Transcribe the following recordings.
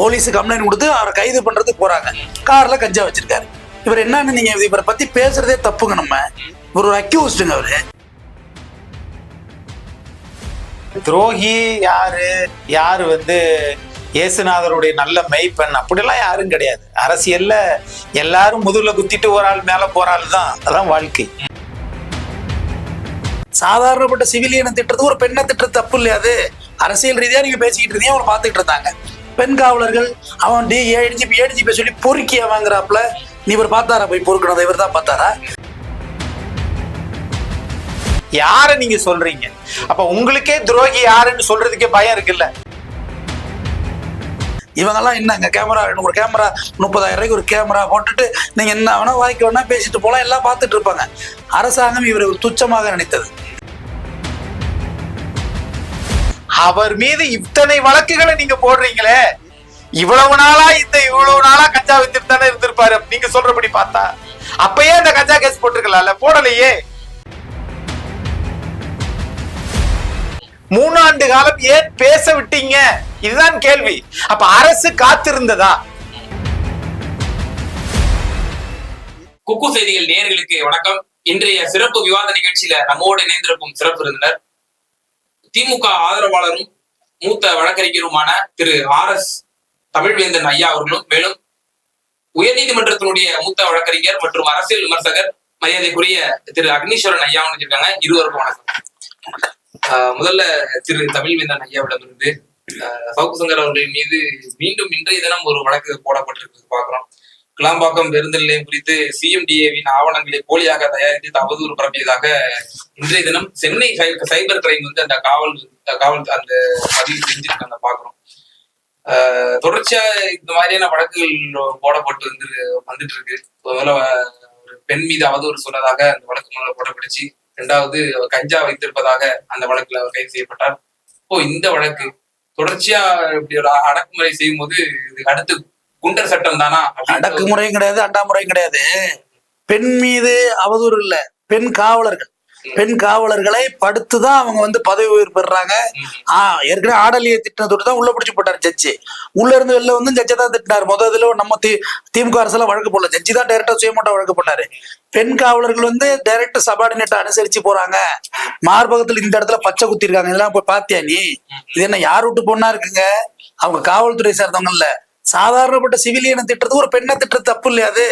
Police complaint கொடுத்து அவரை கைது பண்றதுக்கு போறாங்க. கார்ல கஞ்சா வச்சிருக்காரு. இவர் என்னன்னு நீங்க இவரை பத்தி பேசுறதே தப்புங்க நம்ம. இவர் ஒரு அக்யூஸ்டுங்க அவரு. துரோகி யாரு? யாரு வந்து இயேசுநாதருடைய நல்ல மெய்ப்பெண்? அப்படிலாம் யாரும் கிடையாது. அரசியல்ல எல்லாரும் முதுகுல குத்திட்டு ஒரு ஆள் மேல போற ஆள் தான். அதான் வாழ்க்கை. சாதாரணப்பட்ட சிவிலியனை திட்டுறது ஒரு பெண்ணை திட்டுறது தப்பு இல்லையா அது? அரசியல் ரீதியா நீங்க பேசிக்கிட்டு இருந்தீங்க அவரை பார்த்துக்கிட்டு இருந்தாங்க. பெண் காவலர்கள் அவன் டி ஏடிஜிபி ஏடிஜிபி சொல்லி பொறுக்கி வாங்குறாப்புல? நீ இவர் பார்த்தாரா போய் பொறுக்கணும்? இவர் தான் பார்த்தாரா? யார நீங்க சொல்றீங்க? அப்ப உங்களுக்கே துரோகி யாருன்னு சொல்றதுக்கே பயம் இருக்குல்ல? இவங்கெல்லாம் என்னங்க? கேமரா ஒரு கேமரா முப்பதாயிரம் ரூபாய்க்கு ஒரு கேமரா போட்டுட்டு நீங்க என்ன வேணா வாய்க்கு வேணா பேசிட்டு போலாம். எல்லாம் பார்த்துட்டு இருப்பாங்க. அரசாங்கம் இவரை துச்சமாக நினைத்தது. அவர் மீது இத்தனை வழக்குகளை நீங்க போடுறீங்களே? இவ்வளவு நாளா இந்த இவ்வளவு நாளா கஞ்சா வித்துட்டு தானே இருந்திருப்பாரு. நீங்க சொல்றபடி பார்த்தா. அப்பயே அந்த கஞ்சா கேஸ் போட்டிருக்கலாம்ல. போடலையே. மூணாண்டு காலம் ஏன் பேச விட்டீங்க? இதுதான் கேள்வி. அப்ப அரசு காத்திருந்ததா? குக்கு செய்திகள் நேர்களுக்கு வணக்கம். இன்றைய சிறப்பு விவாத நிகழ்ச்சியில நம்மோடு இணைந்திருக்கும் சிறப்பு விருந்தினர் திமுக ஆதரவாளரும் மூத்த வழக்கறிஞருமான திரு ஆர் எஸ் தமிழ்வேந்தன் ஐயா அவர்களும் மேலும் உயர்நீதிமன்றத்தினுடைய மூத்த வழக்கறிஞர் மற்றும் அரசியல் விமர்சகர் மரியாதைக்குரிய திரு அக்னீஸ்வரன் ஐயா இருக்காங்க இருவருக்கும் வணக்கம். முதல்ல திரு தமிழ்வேந்தன் ஐயாவிடமிருந்து ஆஹ் சவுக்கு சங்கர் அவர்களின் மீது மீண்டும் இன்றைய தினம் ஒரு வழக்கு போடப்பட்டிருக்கு. பாக்குறோம் கிளாம்பாக்கம் பேருந்து நிலையம் குறித்து சிஎம்டிஏவின் ஆவணங்களை போலியாக தயாரித்து அவதூறு பரப்பியதாக இன்றைய தினம் சென்னை சைபர் கிரைம் வந்து அந்த காவல் காவல் அந்த பதிவு செஞ்சிருக்காங்க பாக்குறோம் ஆஹ் தொடர்ச்சியா இந்த மாதிரியான வழக்குகள் போடப்பட்டு வந்து வந்துட்டு இருக்கு முதல்ல ஒரு பெண் மீது அவதூறு சொன்னதாக அந்த வழக்கு முதல்ல போடப்பட்டுச்சு. ரெண்டாவது கஞ்சா வைத்திருப்பதாக அந்த வழக்குல அவர் கைது செய்யப்பட்டார். இப்போ இந்த வழக்கு தொடர்ச்சியா இப்படி ஒரு அடக்குமுறை செய்யும் போது இது அடுத்து குண்டர் சட்டம் தானா அடக்குமுறையும் கிடையாது அண்டாமுறையும் கிடையாது. பெண் மீது அவதூறு இல்ல. பெண் காவலர்கள். பெண் காவலர்களை படுத்து தான் அவங்க வந்து பதவி உயர்வு பெறுறாங்க. ஆ ஏற்கனவே ஆடலியை திட்டினதோடு தான் உள்ள பிடிச்சு போட்டார் ஜட்ஜி. உள்ள இருந்து வெளில வந்து ஜட்ஜை தான் திட்டினார். முதல் இதுல நம்ம தி திமுக அரசெல்லாம் வழக்கு போடல. ஜட்ஜி தான் டைரக்டா சுயமோட்டா வழக்கு போட்டாரு. பெண் காவலர்கள் வந்து டைரக்ட் சபார்டினேட் அனுசரிச்சு போறாங்க. மார்பகத்துல இந்த இடத்துல பச்சை குத்தி இருக்காங்க. இதெல்லாம் போய் பாத்தியா நீ? இது என்ன யார் விட்டு பொண்ணா இருக்குங்க? அவங்க காவல்துறை சேர்ந்தவங்க இல்ல. சாதாரணப்பட்ட சிவிலியனை திட்டுறது ஒரு பெண்ணை திட்டுறது தப்பு இல்லையா அது.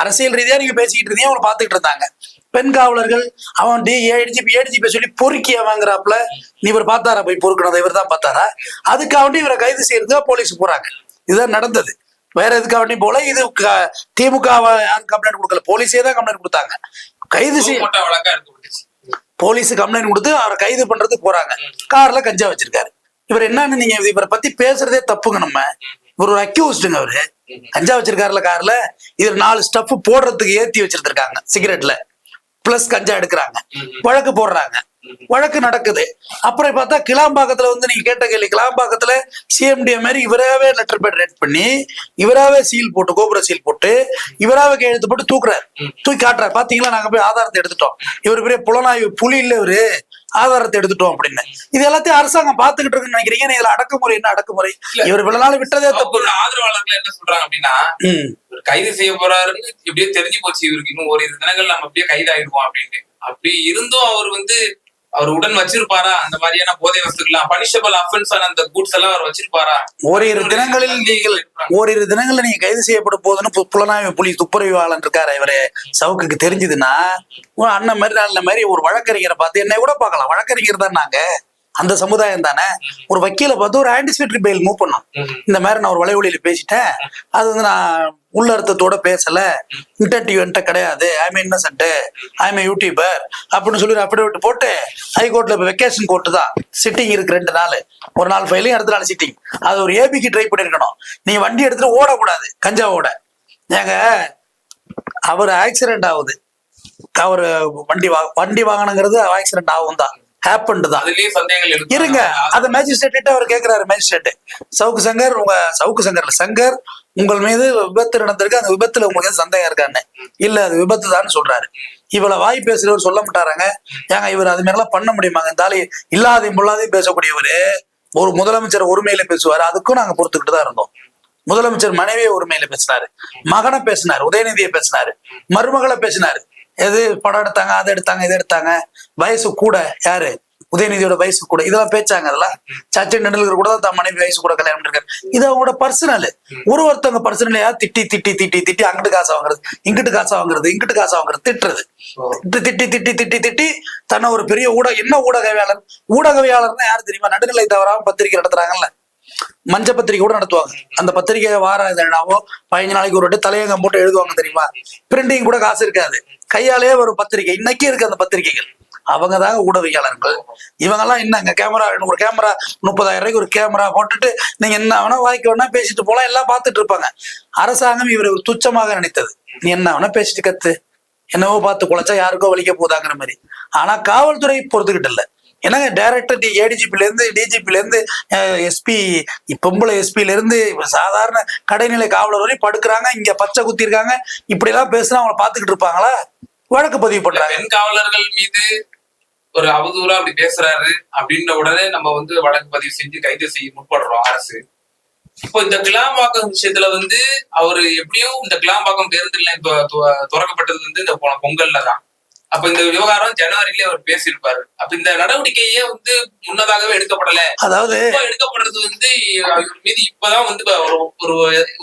அரசியல் ரீதியா நீங்க பேசிக்கிட்டு இருந்தீங்க அவங்களை பார்த்துக்கிட்டு இருந்தாங்க. பெண் காவலர்கள் அவன் டி ஏடிஜிபி ஏடிஜிபி சொல்லி பொறுக்கி வாங்குறாப்புல. நீ இவர் பார்த்தாரா போய் பொறுக்கணும் இவர் தான் பார்த்தாரா? அதுக்காண்டி இவரை கைது செய்யறதுக்கு போலீஸ் போறாங்க. இதுதான் நடந்தது. வேற எதுக்காண்டி போல இது திமுக யாரும் கம்ப்ளைண்ட் கொடுக்கல. போலீஸே தான் கம்ப்ளைண்ட் கொடுத்தாங்க. கைது செய்ய போலீஸ் கம்ப்ளைண்ட் கொடுத்து அவரை கைது பண்றதுக்கு போறாங்க. கார்ல கஞ்சா வச்சிருக்காரு. இவர் என்னன்னு நீங்க இவரை பத்தி பேசுறதே தப்புங்க நம்ம. இவர் ஒரு அக்யூஸ்டுங்க அவரு. கஞ்சா வச்சிருக்காருல கார்ல. இதுல நாலு ஸ்டஃப் போடுறதுக்கு ஏத்தி வச்சிருந்திருக்காங்க சிகரெட்ல பிளஸ் கஞ்சா எடுக்கிறாங்க. வழக்கு போடுறாங்க. வழக்கு நடக்குது. அப்புறம் பார்த்தா கிளாம்பாக்கத்துல வந்து நீங்க கேட்ட கேள்வி கிளாம்பாக்கத்துல சிஎம்டிஏ மாதிரி இவராவே லெட்டர் பேட் ரெட் பண்ணி இவராவே சீல் போட்டு கோபுர சீல் போட்டு இவராவே கையெழுத்து போட்டு தூக்குறாரு. தூக்கி காட்டுறாரு. பாத்தீங்களா? நாங்க போய் ஆதாரத்தை எடுத்துட்டோம். இவர் பெரிய புலனாய்வு புலி இல்ல இவரு. ஆதாரத்தை எடுத்துட்டோம் அப்படின்னு. இது எல்லாத்தையும் அரசாங்கம் பாத்துக்கிட்டு இருக்குன்னு நினைக்கிறீங்க? இதுல அடக்குமுறை என்ன அடக்குமுறை? இவர் இவ்வளவு நாள் விட்டதே தப்பு. ஆதரவாளர்கள் என்ன சொல்றாங்க அப்படின்னா கைது செய்ய போறாருன்னு எப்படியோ தெரிஞ்சு போச்சு. இவருக்கு இன்னும் ஒரு இரு தினங்கள் நம்ம அப்படியே கைதாயிடுவோம் அப்படின்ட்டு. அப்படி இருந்தும் அவர் வந்து அவர் உடன் வச்சிருப்பாரா? அந்த மாதிரியான போதை வஸ்துக்கெல்லாம் பனிஷபிள் அஃபென்ஸ் ஆன அந்த கூட்ஸ் எல்லாம் அவர் வச்சிருப்பாரா? ஓரிரு தினங்களில் நீங்கள் ஓரிரு தினங்கள்ல நீங்க கைது செய்யப்படும் போதுன்னு புலனாய்வு புலி துப்புரவாளன் இருக்காரு. இவரு சவுக்குக்கு தெரிஞ்சதுன்னா அண்ணன் மாதிரி அண்ணன் மாதிரி ஒரு வழக்கறிஞரை பார்த்து என்னை கூட பார்க்கலாம். வழக்கறிஞர் தான் நாங்க. அந்த சமுதாயம் தானே? ஒரு வக்கீலை பார்த்து ஒரு ஆன்டிசிபேட்டரி பெயில் மூவ் பண்ணோம். இந்த மாதிரி நான் ஒரு வலைவழியில பேசிட்டேன். அது வந்து நான் உள்ள அர்த்தத்தோட பேசல. இன்டர்டிவ் என்கிட்ட கிடையாது. ஐம் இன்னசென்ட் ஐம் யூடியூபர் அப்படின்னு சொல்லி அஃபிடவிட் போட்டு ஹைகோர்ட்ல இப்போ வெக்கேஷன் கோர்ட்டு தான். சிட்டிங் இருக்கு ரெண்டு நாள். ஒரு நாள் ஃபைலையும் அடுத்த நாள் சிட்டிங் அது ஒரு ஏபிக்கு ட்ரை பண்ணிருக்கணும். நீங்க வண்டி எடுத்துட்டு ஓடக்கூடாது கஞ்சாவோட. ஏங்க அவர் ஆக்சிடென்ட் ஆகுது. அவர் வண்டி வா வண்டி வாங்கணுங்கிறது ஆக்சிடென்ட் ஆகும் தான் ஹேப்பன்டு தான். இருங்க. அந்த மேஜிஸ்ட்ரேட் அவர் கேக்குறாரு மேஜிஸ்ட்ரேட் சவுக்கு சங்கர் உங்க சவுக்கு சங்கர்ல சங்கர் உங்கள் மீது விபத்து நடந்திருக்கு அந்த விபத்துல உங்களுக்கு சந்தேகம் இருக்கான்னு. இல்ல அது விபத்து தான் சொல்றாரு. இவ்வளவு வாய் பேசுறவர் சொல்ல மாட்டாராங்க. ஏங்க இவர் அது மாதிரிலாம் பண்ண முடியுமாங்க இந்த ஆளு இல்லாதையும் பொல்லாதையும் பேசக்கூடியவர் ஒரு முதலமைச்சர் ஒருமையில பேசுவாரு அதுக்கும் நாங்க பொறுத்துக்கிட்டு தான் இருந்தோம். முதலமைச்சர் மனைவியை உரிமையில பேசினாரு. மகனை பேசினாரு உதயநிதியை பேசினாரு. மருமகளை பேசினாரு. எது படம் எடுத்தாங்க அதை எடுத்தாங்க இதை எடுத்தாங்க வயசு கூட யாரு உதயநிதியோட வயசு கூட இதெல்லாம் பேச்சாங்க அதெல்லாம் சச்சின் டெண்டுல்கர் கூட தான் தன் மனைவி வயசு கூட கல்யாணம் பண்ணிருக்காரு இது அவங்களோட பர்சனல் ஒரு ஒருத்தவங்க பர்சனலையா திட்டி திட்டி திட்டி திட்டி அங்கிட்டு காசு வாங்குறது இங்கிட்டு காசு வாங்குறது இங்கிட்டு காசு வாங்குறது திட்டுறது திட்டி திட்டி திட்டி திட்டி தன்னை ஒரு பெரிய ஊடக என்ன ஊடகவியாளர் ஊடகவியாளர்னா யாரு தெரியுமா நடுநிலை தவறாம பத்திரிக்கை நடத்துறாங்கல்ல மஞ்ச பத்திரிக்கை கூட நடத்துவாங்க அந்த பத்திரிகை வார இதழாவோ பதினஞ்சு நாளைக்கு ஒரு வாட்டி தலையங்கம் போட்டு எழுதுவாங்க தெரியுமா பிரிண்டிங் கூட காசு இருக்காது கையாலே ஒரு பத்திரிக்கை இன்னைக்கு இருக்கு அந்த பத்திரிக்கைகள் அவங்க தாங்க ஊடகவியாளர்கள் இவங்கெல்லாம் என்னங்க? கேமரா ஒரு கேமரா முப்பதாயிரம் ரூபாய்க்கு ஒரு கேமரா போட்டுட்டு நீங்க என்ன வேணா வாய்க்க வேணா பேசிட்டு போலாம். எல்லாம் பார்த்துட்டு இருப்பாங்க. அரசாங்கம் இவரை ஒரு துச்சமாக நினைத்தது. நீ என்ன வேணா பேசிட்டு கத்து. என்னவோ பார்த்து குழைச்சா யாருக்கோ வலிக்க போதாங்கிற மாதிரி. ஆனா காவல்துறை பொறுத்துக்கிட்டு இல்ல. என்னங்க டேரக்டர் டி ஏடிஜிபிலேருந்து இருந்து டிஜிபில இருந்து எஸ்பி பொம்பளை எஸ்பில இருந்து இப்ப சாதாரண கடைநிலை காவலர் வரையும் படுக்கிறாங்க இங்க பச்சை குத்தி இருக்காங்க இப்படி எல்லாம் பேசுனா அவங்கள பார்த்துக்கிட்டு இருப்பாங்களா? வழக்கு பதிவு பண்றாங்க. பெண் காவலர்கள் மீது ஒரு அவதூறா அப்படி பேசுறாரு அப்படின்ற உடனே நம்ம வந்து வழக்கு பதிவு செஞ்சு கைது செய்ய முற்படுறோம் அரசு. இப்போ இந்த கிளாம்பாக்கம் விஷயத்துல வந்து அவரு எப்படியும் இந்த கிளாம்பாக்கம் பேருந்து நிலையம் தொ- திறக்கப்பட்டது வந்து இந்த போன பொங்கல்ல தான். அப்ப இந்த விவகாரம் ஜனவரியிலே அவர் பேசியிருப்பாரு. அப்ப இந்த நடவடிக்கையே வந்து முன்னதாகவே எடுக்கப்படல. அதாவது எடுக்கப்படுறது வந்து மீது இப்பதான் வந்து ஒரு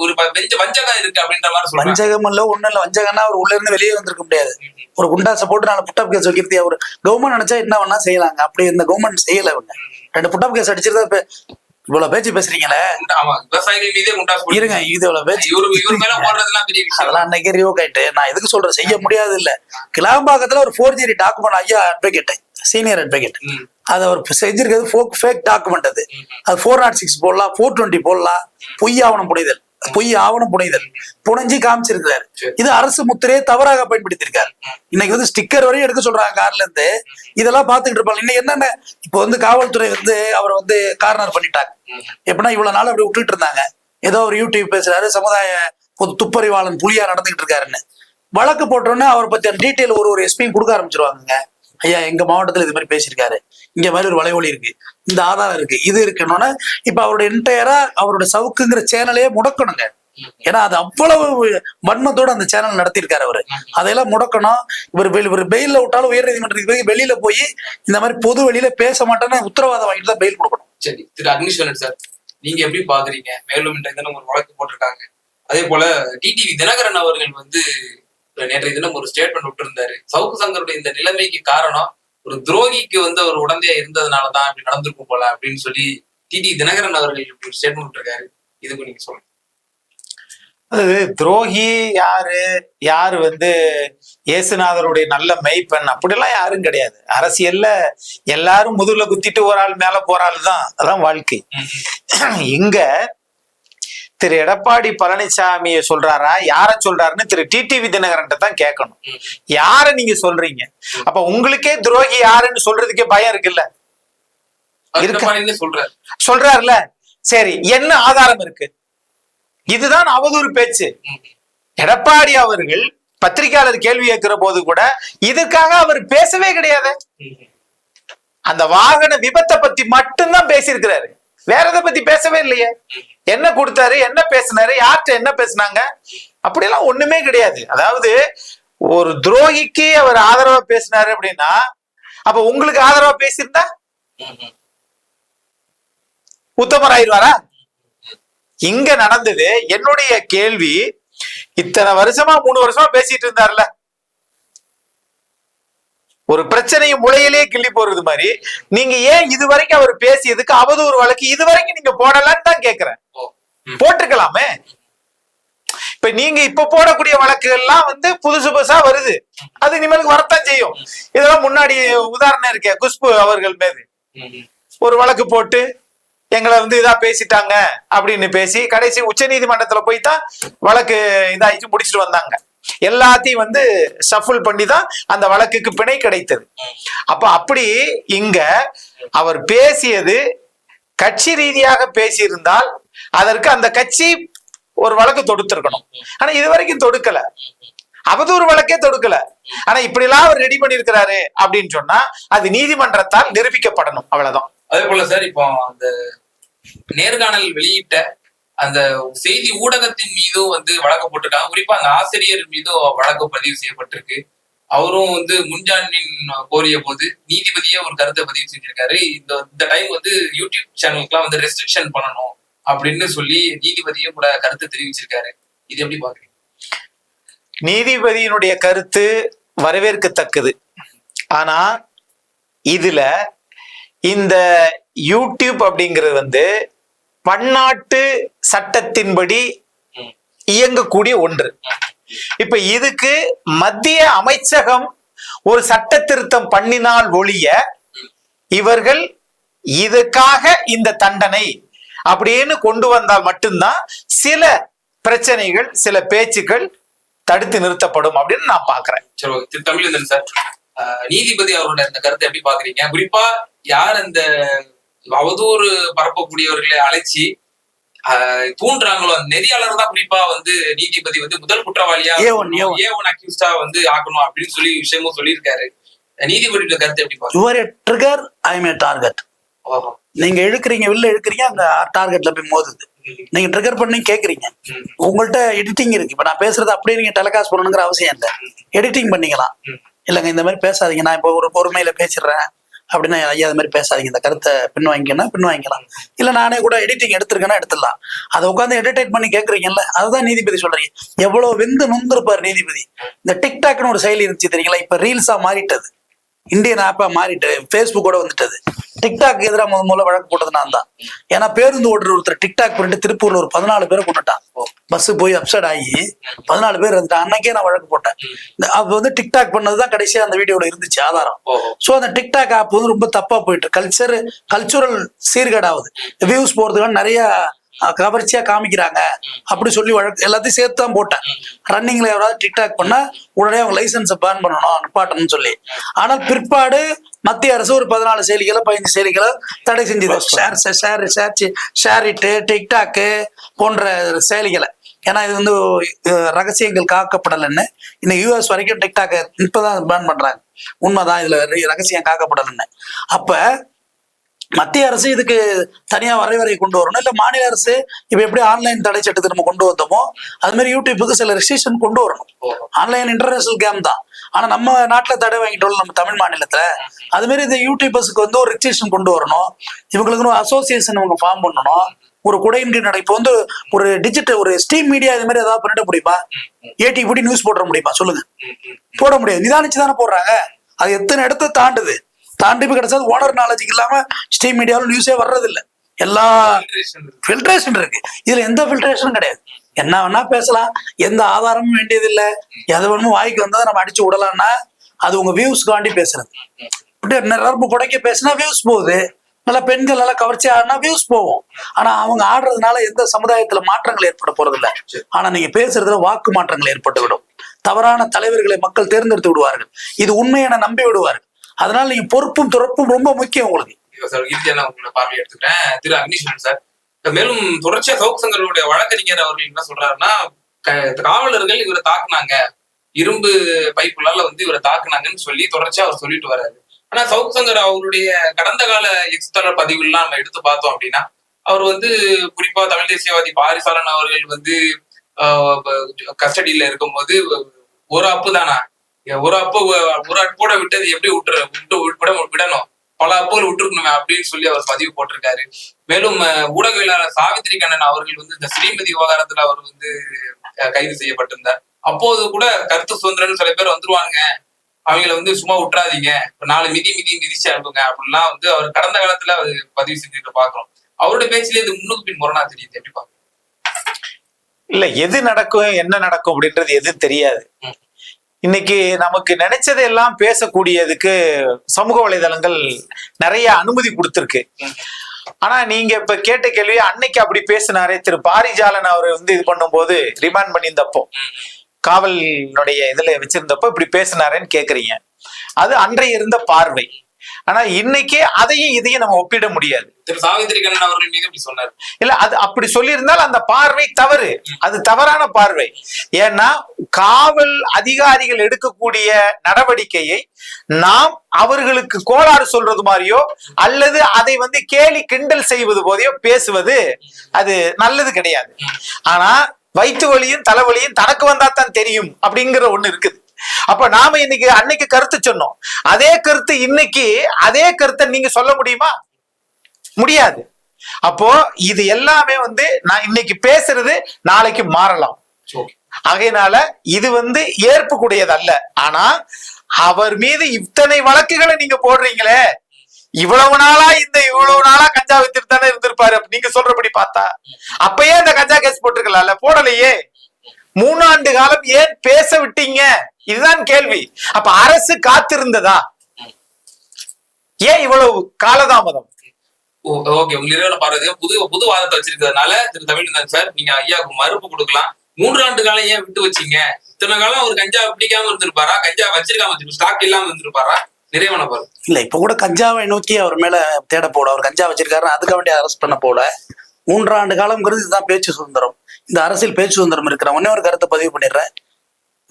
ஒரு வஞ்ச வஞ்சகம் இருக்கு அப்படின்ற மாதிரி வஞ்சகம் இல்ல ஒண்ணும் இல்ல. வஞ்சகம்னா அவர் உள்ள இருந்து வெளியே வந்திருக்க முடியாது. ஒரு குண்டாசை போட்டு நாலு புட்டப் கேஸ் வைக்கிறது அவர் கவர்மெண்ட் நினைச்சா என்ன வேணா செய்யலாங்க. அப்படி இந்த கவர்மெண்ட் செய்யல இவங்க. ரெண்டு புட்டப் கேஸ் அடிச்சிருந்தா இவ்வளவு பேச்சு பேசுறீங்களே? விவசாயிகள் மீதே உண்டாசு இருங்க இது இவ்வளவு பேச்சு இவரு இவரு மேல போடுறதெல்லாம் பெரிய விஷயம். அதெல்லாம் அன்னைக்கே ரிவோக் ஆயிட்டு நான் எதுக்கு சொல்றேன்? செய்ய முடியாது இல்ல கிளாம்பாக்கத்துல ஒரு ஃபோர்ஜரி டாக்குமெண்ட் ஐயா அட்வொகேட் சீனியர் அட்வொகேட் அது அவர் செஞ்சிருக்கிறது ஃபோக் ஃபேக் டாக்குமெண்ட் அது. அது ஃபோர் நாட் சிக்ஸ் போடலாம் ஃபோர் டுவெண்ட்டி போடலாம் பொய் ஆவணம் புனைதல் பொய் ஆவணம் புனைதல். புனைஞ்சு காமிச்சிருக்கிறாரு. சரி. இது அரசு முத்திரையை தவறாக பயன்படுத்தியிருக்காரு. இன்னைக்கு வந்து ஸ்டிக்கர் வரையும் எடுக்க சொல்றாங்க கார்ல இருந்து. இதெல்லாம் பாத்துக்கிட்டு இருப்பாங்க. இன்னைக்கு என்னென்ன? இப்போ வந்து காவல்துறை வந்து அவரை வந்து கார்னர் பண்ணிட்டாங்க. எப்படின்னா இவ்வளவு நாள் அப்படி விட்டுட்டு இருந்தாங்க. ஏதோ ஒரு யூடியூப் பேசுறாரு சமுதாய பொது துப்பறிவாளன் புலியா நடந்துகிட்டு இருக்காருன்னு. வழக்கு போட்டோன்னே அவரை பத்தி டீட்டெயில் ஒரு ஒரு எஸ்பியும் கொடுக்க ஆரம்பிச்சிருவாங்க ஐயா எங்க மாவட்டத்துல இது மாதிரி பேசியிருக்காரு. இங்க மாதிரி ஒரு வலைவலி இருக்கு. இந்த ஆதாரம் இருக்கு. இது இருக்குன்னொன்னே இப்ப அவருடைய என்டையரா அவரோட சவுக்குங்கிற சேனலையே முடக்கணுங்க. ஏன்னா அது அவ்வளவு வன்மத்தோட அந்த சேனல் நடத்தியிருக்காரு அவரு. அதையெல்லாம் முடக்கணும். இவர் இவர் பெயில விட்டாலும் உயர் நீதிமன்றத்துக்கு போய் வெளியில போய் இந்த மாதிரி பொது வெளியில பேச மாட்டேன்னு உத்தரவாதம் வாங்கிட்டு தான் பெயில் கொடுக்கணும். சரி திரு அக்னிஸ்வரன் சார் நீங்க எப்படி பாக்குறீங்க? மேலும் இன்றைய தினம் ஒரு வழக்கு போட்டிருக்காங்க. அதே போல டிடிவி தினகரன் அவர்கள் வந்து நேற்றைய தினம் ஒரு ஸ்டேட்மெண்ட் விட்டுருந்தாரு. சவுக்கு சங்கருடைய இந்த நிலைமைக்கு காரணம் ஒரு துரோகிக்கு வந்து அவர் உடந்தையா இருந்ததுனாலதான் இப்படி நடந்திருக்கும் போல அப்படின்னு சொல்லி டிடி தினகரன் அவர்கள் இப்படி ஸ்டேட்மெண்ட் விட்டிருக்காரு. இதுக்கு நீங்க சொல்லுங்க. அது துரோகி யாரு? யாரு வந்து இயேசுநாதருடைய நல்ல மெய்ப்பெண்? அப்படிலாம் யாரும் கிடையாது. அரசியல்ல எல்லாரும் முதுகுல குத்திட்டு ஒரு ஆள் மேல போற ஆள் தான் அதான் வாழ்க்கை. இங்க திரு எடப்பாடி பழனிசாமிய சொல்றாரா? யார சொல்றாருன்னு திரு டிடிவி தினகரன் தான் கேட்கணும். யார நீங்க சொல்றீங்க? அப்ப உங்களுக்கே துரோகி யாருன்னு சொல்றதுக்கே பயம் இருக்குல்ல? இருக்கு. இருக்க சொல்றாரு. சொல்றாருல சரி என்ன ஆதாரம் இருக்கு? இதுதான் அவதூறு பேச்சு. எடப்பாடி அவர்கள் பத்திரிகையாளர் கேள்வி கேட்கிற போது கூட இதுக்காக அவர் பேசவே கிடையாது. அந்த வாகன விபத்தை பத்தி மட்டும்தான் பேசியிருக்கிறாரு. வேற எதை பத்தி பேசவே இல்லையே. என்ன கொடுத்தாரு என்ன பேசினாரு யார்கிட்ட என்ன பேசினாங்க? அப்படியெல்லாம் ஒண்ணுமே கிடையாது. அதாவது ஒரு துரோகிக்கு அவர் ஆதரவா பேசினாரு அப்படின்னா அப்ப உங்களுக்கு ஆதரவா பேசியிருந்தா? உத்தமர் ஆயிடுவாரா? இங்க நடந்தது என்னுடைய கேள்வி இத்தனை வருஷமா மூணு வருஷமா பேசிட்டு இருந்தார்ல ஒரு பிரச்சனையை முளையிலே கிள்ளி போறது மாதிரி நீங்க ஏன் இது வரைக்கும் அவர் பேசியதுக்கு அவதூறு வழக்கு இது வரைக்கும் நீங்க போடலன்னு தான் கேக்குறேன். போட்டிருக்கலாமே. இப்ப நீங்க இப்ப போடக்கூடிய வழக்குகள்லாம் வந்து புதுசு புதுசா வருது. அது இனிமேலுக்கு வரத்தான் செய்யும். இதெல்லாம் முன்னாடி உதாரணம் இருக்கே குஷ்பு அவர்கள் மீது. ஒரு வழக்கு போட்டு எங்களை வந்து இதா பேசிட்டாங்க அப்படின்னு பேசி கடைசி உச்ச நீதிமன்றத்துல போய் தான் வழக்கு இதாயிட்டு முடிச்சுட்டு வந்தாங்க. எல்லாத்தையும் வந்து சஃபுல் பண்ணி தான் அந்த வழக்குக்கு பிணை கிடைத்தது. அப்ப அப்படி இங்க அவர் பேசியது கட்சி ரீதியாக பேசியிருந்தால் அதற்கு அந்த கட்சி ஒரு வழக்கு தொடுத்திருக்கணும். ஆனா இது வரைக்கும் தொடுக்கல. அவதூறு வழக்கே தொடுக்கல. ஆனா இப்படி எல்லாம் அவர் ரெடி பண்ணிருக்கிறாரு அப்படின்னு சொன்னா அது நீதிமன்றத்தால் நிரூபிக்கப்படணும். அவ்வளவுதான். அதே போல சார் இப்போ அந்த நேர்காணல் வெளியிட்ட அந்த செய்தி ஊடகத்தின் மீதும் வந்து வழக்கு போட்டிருக்காங்க. குறிப்பா அந்த ஆசிரியர் மீதும் வழக்கு பதிவு செய்யப்பட்டிருக்கு. அவரும் வந்து முன்ஜாமீன் கோரிய போது நீதிபதியே ஒரு கருத்தை பதிவு செஞ்சிருக்காரு. இந்த இந்த டைம் வந்து யூடியூப் சேனலுக்குலாம் வந்து ரெஸ்ட்ரிக்ஷன் பண்ணணும் அப்படின்னு சொல்லி நீதிபதியும் கூட கருத்தை தெரிவிச்சிருக்காரு. இது எப்படி பாக்குறீங்க? நீதிபதியினுடைய கருத்து வரவேற்கத்தக்கது. ஆனா இதுல இந்த யூடியூப் அப்படிங்கிறது வந்து பன்னாட்டு சட்டத்தின்படி இயங்கக்கூடிய ஒன்று. இப்ப இதுக்கு மத்திய அமைச்சகம் ஒரு சட்ட திருத்தம் பண்ணினால் ஒழிய இவர்கள் இதுக்காக இந்த தண்டனை அப்படின்னு கொண்டு வந்தால் மட்டும்தான் சில பிரச்சனைகள் சில பேச்சுக்கள் தடுத்து நிறுத்தப்படும் அப்படின்னு நான் பாக்குறேன் சரி தமிழந்தன் சார் நீதிபதி அவரோட இந்த கருத்தை எப்படி பாக்குறீங்க குறிப்பா யார் அந்த அவதூறு பரப்பக்கூடியவர்களை அழைச்சி தூண்டுறாங்களோ? நெறியாளர் தான் குறிப்பா வந்து நீதிபதி வந்து முதல் குற்றவாளியா A1, A1. ஏ ஒன். அக்யூஸ்டா வந்து ஆக்கணும் அப்படின்னு சொல்லி விஷயமும் சொல்லியிருக்காரு. நீதிபதியோட கருத்தை எப்படி you're a trigger I a target நீங்க இழுக்கிறீங்க வெளில இழுக்கிறீங்க அந்த டார்கெட்ல போய் மோதுது. நீங்க ட்ரிகர் பண்ணி கேக்குறீங்க. ம். உங்கள்ட்ட எடிட்டிங் இருக்கு. இப்ப நான் பேசுறது அப்படியே நீங்க டெலிகாஸ்ட் பண்ணணுங்கிற அவசியம் இல்லை. எடிட்டிங் பண்ணிக்கலாம். ம். இல்லைங்க இந்த மாதிரி பேசாதீங்க. நான் இப்போ ஒரு பொறுமையில பேசிடுறேன். அப்படின்னா ஐயா அது மாதிரி பேசாதீங்க. இந்த கருத்தை பின் வாங்கிக்கன்னா பின் வாங்கிக்கலாம். இல்ல நானே கூட எடிட்டிங் எடுத்திருக்கேன்னா எடுத்துடலாம். அதை உட்காந்து எடிட்டேட் பண்ணி கேக்குறீங்கல்ல அதுதான் நீதிபதி சொல்றீங்க. எவ்வளவு வெந்து நொந்திருப்பார் நீதிபதி. இந்த டிக்டாக்னு ஒரு செயலி இருந்துச்சு தெரியுங்களா? இப்ப ரீல்ஸாக மாறிட்டது. இந்தியன் ஆப்பா மாறிட்டு ஃபேஸ்புக்கோட வந்துட்டது. டிக்டாக் எதிராக முதல் முதல்ல வழக்கு போட்டது நான் தான் ஏன்னா பேருந்து ஓட்டுற ஒருத்தர் டிக்டாக் பண்ணிட்டு திருப்பூர்ல ஒரு பதினாலு பேரை கொண்டுட்டான். பஸ் போய் அப்செட் ஆகி பதினாலு பேர் இருந்துட்டான் அன்னைக்கே நான் வழக்கு போட்டேன். அப்ப வந்து டிக்டாக் பண்ணதுதான் கடைசியா அந்த வீடியோல இருந்துச்சு ஆதாரம். சோ அந்த டிக்டாக் ஆப் வந்து ரொம்ப தப்பா போயிட்டு கல்ச்சர் கல்ச்சுரல் சீர்கேடாகுது. வியூஸ் போறதுக்கான நிறைய கவர்ச்சியா காமிக்கிறாங்க. அப்படி சொல்லி வழக்கு எல்லாத்தையும் சேர்த்து தான் போட்டேன் ரன்னிங்ல யாராவது டிக்டாக் பண்ணா உடனே அவங்க லைசன்ஸை பேன் பண்ணணும் நிப்பாட்டணும்னு சொல்லி. ஆனால் பிற்பாடு மத்திய அரசு ஒரு பதினாலு செயலிகளை பதினஞ்சு செயலிகளை தடை செஞ்சது. Share share share SHAREit டிக்டாக்கு போன்ற செயலிகளை. ஏன்னா இது வந்து ரகசியங்கள் காக்கப்படலைன்னு. இன்னும் யூஎஸ் வரைக்கும் டிக்டாக் இப்பதான் பேன் பண்றாங்க. உண்மைதான் இதுல ரகசியம் காக்கப்படலைன்னு. அப்ப மத்திய அரசு இதுக்கு தனியா வரைவரை கொண்டு வரணும். இல்ல மாநில அரசு இப்ப எப்படி ஆன்லைன் தடை சட்டத்தை நம்ம கொண்டு வந்தோமோ அது மாதிரி யூடியூப்புக்கு சில ரெஸ்ட்ரிக்ஷன் கொண்டு வரணும். ஆன்லைன் இன்டர்நேஷனல் கேம் தான். ஆனா நம்ம நாட்டுல தடை வாங்கிட்டோம் நம்ம தமிழ் மாநிலத்துல. அது மாதிரி இந்த யூடியூபர்ஸுக்கு வந்து ஒரு ரெஸ்ட்ரிக்ஷன் கொண்டு வரணும். இவங்களுக்கு அசோசியேஷன் இவங்க ஃபார்ம் பண்ணணும். ஒரு குடையின்றி நடை இப்போ வந்து ஒரு டிஜிட்டல் ஒரு ஸ்டீம் மீடியா இது மாதிரி ஏதாவது பண்ணிட முடியுமா? ஏடி போட்டி நியூஸ் போட முடியுமா? சொல்லுங்க. போட முடியாது. நிதானிச்சு தானே போடுறாங்க. அது எத்தனை இடத்த தாண்டுது? தாண்டி போய் கிடைச்சது ஓனர் நாலேஜுக்கு இல்லாம ஸ்டீம் மீடியாவில் நியூஸே வர்றதில்ல. எல்லா. ஃபில்ட்ரேஷன் இருக்கு. இதுல எந்த ஃபில்ட்ரேஷனும் கிடையாது. என்ன வேணா பேசலாம். எந்த ஆதாரமும் வேண்டியதில்லை. எது வேணுமோ வாய்க்கு வந்ததை நம்ம அடிச்சு விடலாம்னா அது உங்க வியூஸ்க்காண்டி பேசுறது. அப்படியே நிரம்பு புடைக்க பேசினா வியூஸ் போகுது. நல்லா பெண்கள் நல்லா கவர்ச்சி ஆடினா வியூஸ் போகும். ஆனா அவங்க ஆடுறதுனால எந்த சமுதாயத்துல மாற்றங்கள் ஏற்பட போறது இல்ல ஆனா நீங்க பேசுறதுல வாக்கு மாற்றங்கள் ஏற்பட்டு விடும் தவறான தலைவர்களை மக்கள் தேர்ந்தெடுத்து விடுவார்கள். இது உண்மை என நம்பி விடுவார்கள். அதனால நீங்க பொறுப்பும் துறப்பும் ரொம்ப முக்கியம் உங்களுக்கு. சார் இறுதியா நான் உங்களோட பார்வை எடுத்துக்கிறேன். திரு அக்னிஷன் சார். மேலும் தொடர்ச்சியா சவுக் சங்கருடைய வழக்கறிஞர் அவர்கள் என்ன சொல்றாருன்னா க- காவலர்கள் இவரை தாக்குனாங்க. இரும்பு பைப்புலால வந்து இவரை தாக்குனாங்கன்னு சொல்லி தொடர்ச்சியா அவர் சொல்லிட்டு வர்றாரு. ஆனா சவுக் சங்கர் அவருடைய கடந்த கால எக்ஸ்தர பதிவுலாம் நம்ம எடுத்து பார்த்தோம் அப்படின்னா அவர் வந்து குறிப்பா தமிழ் தேசியவாதி பாரிசாலன் அவர்கள் வந்து கஸ்டடியில இருக்கும்போது ஒரு அப்பு தானா? ஒரு அப்பு ஒரு அப்போட விட்டது எப்படி விட்டுற விட்டு விட விடணும்? பல அப்புகள் விட்டுருக்கணுமே அப்படின்னு சொல்லி அவர் பதிவு போட்டிருக்காரு. மேலும் ஊடகவியலாளர் சாவித்ரி கண்ணன் அவர்கள் வந்து இந்த ஸ்ரீமதி விவகாரத்துல அவர் வந்து கைது செய்யப்பட்டிருந்தார். அப்போது கூட கருத்து சுதந்திரம்னு சில பேர் வந்துருவாங்க அவங்கள வந்து சும்மா விட்டுறாதீங்க. நாலு மிதி மிதி மிதிச்சு அனுப்புங்க அப்படிலாம் வந்து அவர் கடந்த காலத்துல பதிவு செஞ்சுட்டு பாக்குறோம். அவருடைய பேச்சுல இது முன்னுக்கு பின் முரணா தெரியுது. எப்படி பாக்குறோம் இல்ல எது நடக்கும் என்ன நடக்கும் அப்படின்றது எதுவும் தெரியாது. இன்னைக்கு நமக்கு நினைச்சதை எல்லாம் பேசக்கூடியதுக்கு சமூக வலைதளங்கள் நிறைய அனுமதி கொடுத்துருக்கு. ஆனா நீங்க இப்ப கேட்ட கேள்வி அன்னைக்கு அப்படி பேசினாரே திரு. பாரிஜாலன் அவர் வந்து இது பண்ணும்போது ரிமாண்ட் பண்ணியிருந்தப்போ காவலினுடைய இதுல வச்சிருந்தப்போ இப்படி பேசினாரேன்னு கேக்குறீங்க. அது அன்றைய இருந்த பார்வை. ஆனா இன்னைக்கு அதையும் இதையும் நம்ம ஒப்பிட முடியாது. திரு சாவித்திரி கண்ணன் அவர்கள் மீது இப்படி சொன்னார். இல்ல அது அப்படி சொல்லியிருந்தால் அந்த பார்வை தவறு. அது தவறான பார்வை. ஏன்னா காவல் அதிகாரிகள் எடுக்கக்கூடிய நடவடிக்கையை நாம் அவர்களுக்கு கோளாறு சொல்றது மாதிரியோ அல்லது அதை வந்து கேலி கிண்டல் செய்வது போதையோ பேசுவது அது நல்லது கிடையாது. ஆனா வயிற்று வலியும் தலைவலியும் தனக்கு வந்தா தான் தெரியும் அப்படிங்கிற ஒண்ணு இருக்குது. அப்ப நாம இன்னைக்கு அன்னைக்கு கருத்து சொன்னோம். அதே கருத்து இன்னைக்கு அதே கருத்தை நீங்க சொல்ல முடியுமா? முடியாது. அப்போ இது எல்லாமே வந்து நான் இன்னைக்கு பேசுறது நாளைக்கு மாறலாம். ஆகையினால இது வந்து ஏற்புக்கூடியது அல்ல ஆனா அவர் மீது இத்தனை வழக்குகளை நீங்க போடுறீங்களே இவ்வளவு நாளா இந்த இவ்வளவு நாளா கஞ்சா வித்துட்டு தானே இருந்திருப்பாரு நீங்க சொல்றபடி பார்த்தா. அப்பயே இந்த கஞ்சா கேஸ் போட்டிருக்கலாம்ல போடலையே. மூணாண்டு காலம் ஏன் பேச விட்டீங்க? இதுதான் கேள்வி. அப்ப அரசு காத்திருந்ததா? ஏன் இவ்வளவு காலதாமதம்? ஓ- ஓகே. உங்க நிறுவன பார்வை புது புது வாதத்தை வச்சிருக்கிறதுனால திரு தமிழ்நந்தன் சார் நீங்க ஐயாவுக்கு மறுப்பு கொடுக்கலாம். மூன்று ஆண்டு காலம் ஏன் விட்டு வச்சீங்க? இத்தனை காலம் அவர் கஞ்சா பிடிக்காம இருந்திருப்பாரா? கஞ்சா வச்சிருக்காம வச்சிருப்பாரு ஸ்டாக் இல்லாம இருந்திருப்பாரா? நிறைவான பாரு இல்ல இப்ப கூட கஞ்சாவை நோக்கி அவர் மேல தேட போட அவர் கஞ்சா வச்சிருக்காரு அதுக்காக வேண்டிய அரெஸ்ட் பண்ண போல. மூன்றாண்டு காலம்ங்கிறது இதுதான் பேச்சு சுதந்திரம். இந்த அரசியல் பேச்சு சுதந்திரம் இருக்கிற. ஒன்னே ஒரு கருத்தை பதிவு பண்ணிடுறேன்.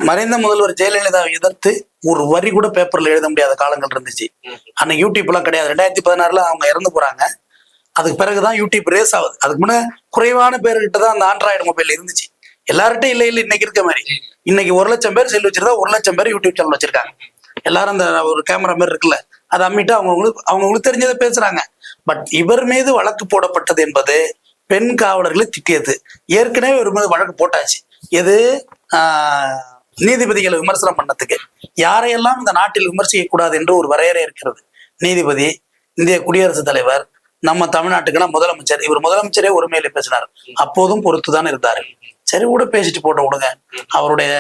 மறைந்த முதல்வர் ஜெயலலிதாவை எதிர்த்து ஒரு வரி கூட பேப்பர்ல எழுத முடியாத காலங்கள் இருந்துச்சு. அன்னைக்கு யூடியூப் எல்லாம் கிடையாது. ரெண்டாயிரத்தி பதினாறுல அவங்க இறந்து போறாங்க. அதுக்கு பிறகுதான் யூடியூப் ரேஸ் ஆகுது. அதுக்கு முன்னே குறைவான பேர்கிட்ட தான் அந்த ஆண்ட்ராய்டு மொபைல் இருந்துச்சு. எல்லார்ட்டும் இல்லை இல்லை இன்னைக்கு இருக்க மாதிரி. இன்னைக்கு ஒரு லட்சம் பேர் செல் வச்சிருந்தா ஒரு லட்சம் பேர் யூடியூப் சேனல் வச்சிருக்காங்க. எல்லாரும் அந்த ஒரு கேமரா மாதிரி இருக்குல்ல அதை அம்மிட்டு அவங்கவுங்களுக்கு அவங்கவுங்களுக்கு தெரிஞ்சதை பேசுறாங்க. பட் இவர் மீது வழக்கு போடப்பட்டது என்பது பெண் காவலர்களை திட்டியது. ஏற்கனவே இவர் மீது வழக்கு போட்டாச்சு. எது? நீதிபதிகளை விமர்சனம் பண்ணதுக்கு யாரையெல்லாம் இந்த நாட்டில் விமர்சிக்க கூடாது என்று ஒரு வரையறை இருக்கிறது. நீதிபதி இந்திய குடியரசுத் தலைவர் நம்ம தமிழ்நாட்டுக்கெல்லாம் முதலமைச்சர். இவர் முதலமைச்சரே ஒருமையில பேசினார். அப்போதும் பொறுத்துதான் இருந்தாரு. சரி கூட பேசிட்டு போட்ட விடுங்க. அவருடைய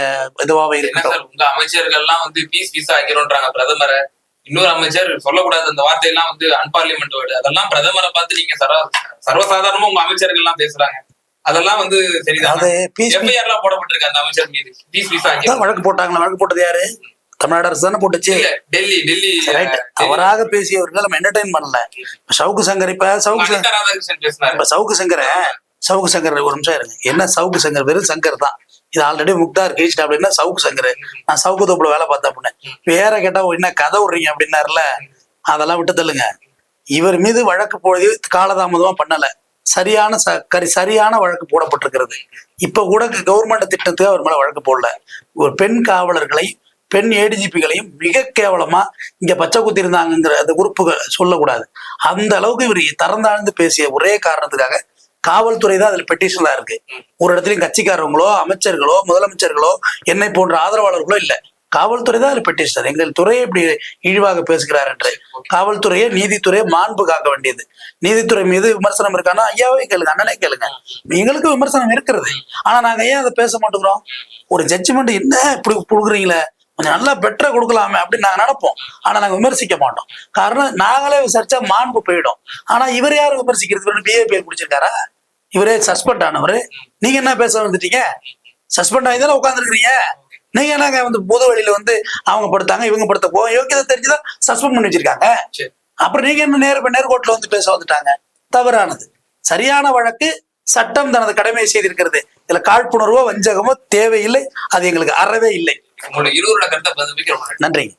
இதுவாவே இருக்கட்டும். உங்க அமைச்சர்கள்லாம் வந்து பீஸ் பீஸ் ஆக்கிறோன்றாங்க பிரதமரை. இன்னொரு அமைச்சர் சொல்லக்கூடாது அந்த வார்த்தையெல்லாம் வந்து அன்பார்லிமெண்ட் வேர்டு அதெல்லாம் பிரதமரை பார்த்து நீங்க சர்வ சர்வசாதாரணமா உங்க அமைச்சர்கள் எல்லாம் பேசுறாங்க. அதெல்லாம் வந்து சரிதான். அது போடப்பட்டிருக்கு அந்த அமைச்சர் மீது. பீஸ் பீஸ் வழக்கு போட்டாங்களா வழக்கு போட்டது யாரு? தமிழ்நாடு அரசு தானே போட்டுச்சு. டெல்லி டெல்லி அவராக பேசியவர்கள் நம்ம என்டர்டைன் பண்ணல. சவுக்கு சங்கர் இப்ப சவுக்கு இப்ப சவுக்கு சங்கர சவுக்கு சங்கர் ஒரு நிமிஷம் இருங்க. என்ன சவுக்கு சங்கர்? வெறும் சங்கர் தான். இது ஆல்ரெடி முக்தார் கேச்சிட்டா அப்படின்னா சவுக்கு சங்கர். நான் சவுக்கு தோப்புல வேலை பார்த்தேன் அப்படின்னு. பேரை கேட்டா "ஓ, என்ன கதை விடுறீங்க? அப்படின்னாருல. அதெல்லாம் விட்டு தள்ளுங்க. இவர் மீது வழக்கு போடுறது காலதாமதமா பண்ணல. சரியான ச கரி சரியான வழக்கு போடப்பட்டிருக்கிறது. இப்ப கூட கவர்மெண்ட் திட்டத்துக்கு அவர் மேலே வழக்கு போடல. ஒரு பெண் காவலர்களை பெண் ஏடிஜிபிகளையும் மிக கேவலமா இங்க பச்சை குத்தி இருந்தாங்கிற அந்த உறுப்புகள் சொல்லக்கூடாது. அந்த அளவுக்கு இவர் தரந்தாழ்ந்து பேசிய ஒரே காரணத்துக்காக காவல்துறை தான் அதுல பெட்டிஷனா இருக்கு. ஒரு இடத்துலயும் கட்சிக்காரவங்களோ அமைச்சர்களோ முதலமைச்சர்களோ என்னை போன்ற ஆதரவாளர்களோ இல்ல. காவல்துறை தான் அதுல பெட்டிஷனர் எங்கள் துறையை இப்படி இழிவாக பேசுகிறார் என்று. காவல்துறையை நீதித்துறையை மாண்பு காக்க வேண்டியது. நீதித்துறை மீது விமர்சனம் இருக்கானா ஐயாவே கேளுங்க அண்ணனே கேளுங்க. எங்களுக்கு விமர்சனம் இருக்கிறது. ஆனா நாங்க ஏன் அதை பேச மாட்டேங்கிறோம்? ஒரு ஜட்ஜ்மெண்ட் என்ன இப்படி கொடுக்குறீங்களே? கொஞ்சம் நல்லா பெட்டரா கொடுக்கலாமே அப்படின்னு நாங்க நினைப்போம். ஆனா நாங்க விமர்சிக்க மாட்டோம். காரணம் நாங்களே விசாரிச்சா மாண்பு போயிடும். ஆனா இவர் யாரும் விமர்சிக்கிறது? பிஹேவியர் குடிச்சிருக்காரா இவரே சஸ்பெண்ட் ஆனவர். நீங்க என்ன பேச வந்துட்டீங்க? சஸ்பெண்ட் ஆகி தானே உட்காந்துருக்கீங்க நீங்க என்னங்க வந்து பொது வழியில வந்து அவங்க படுத்தாங்க இவங்க படுத்த போ யோக்கியதை தெரிஞ்சுதான் சஸ்பெண்ட் பண்ணி வச்சிருக்காங்க. சரி. அப்புறம் நீங்க என்ன நேர் நேர்கோட்டில் வந்து பேச வந்துட்டாங்க. தவறானது. சரியான வழக்கு சட்டம் தனது கடமையை செய்திருக்கிறது. இதுல காழ்ப்புணர்வோ வஞ்சகமோ தேவையில்லை. அது எங்களுக்கு அறவே இல்லை. நன்றிங்க.